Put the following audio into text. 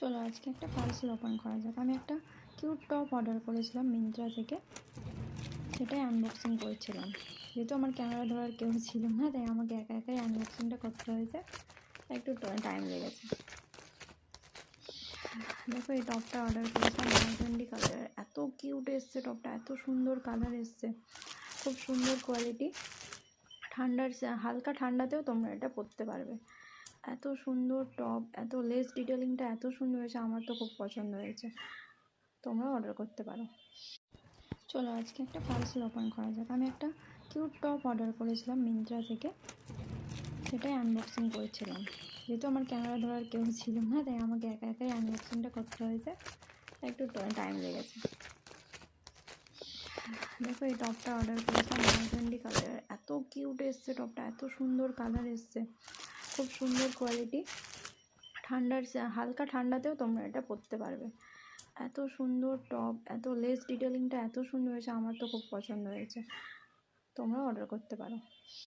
চলো আজকে একটা পার্সেল ওপেন করা যাক। আমি একটা কিউট টপ অর্ডার করেছিলাম মিন্ত্রা থেকে। সেটাই আনবক্সিং করেছিলাম। যেহেতু আমার ক্যামেরা ধরার কেউ ছিল না, তাই আমাকে একা একাই আনবক্সিংটা করতে হয়েছে। একটু টাইম লেগেছে। দেখো এই টপটা অর্ডার করেছিলাম মাইজন্ডি কালার এত কিউট এসছে টপটা, এত সুন্দর কালার এসছে। খুব সুন্দর কোয়ালিটি ঠান্ডার হালকা ঠান্ডাতেও তোমরা এটা পরতে পারবে। এত সুন্দর টপ এত লেস ডিটেলিংটা এত সুন্দর হয়েছে, আমার তো খুব পছন্দ হয়েছে। তোমরাও অর্ডার করতে পারো। চলো আজকে একটা পার্সেল ওপেন করা যাক। আমি একটা কিউট টপ অর্ডার করেছিলাম মিন্ত্রা থেকে। সেটাই আনবক্সিং করছিলাম। যেহেতু আমার ক্যামেরা ধরার কেউ ছিল না, তাই আমাকে একা একাই আনবক্সিংটা করতে হয়েছে। একটু টাইম লেগেছে। দেখো এই টপটা অর্ডার করেছিলাম এত কিউট এসছে টপটা, এত সুন্দর কালার এসছে, খুব সুন্দর কোয়ালিটি ঠান্ডার হালকা ঠান্ডাতেও তোমরা এটা পরতে পারবে। এত সুন্দর টপ এত লেস ডিটেলিংটা এত সুন্দর হয়েছে, আমার তো খুব পছন্দ হয়েছে। তোমরা অর্ডার করতে পারো।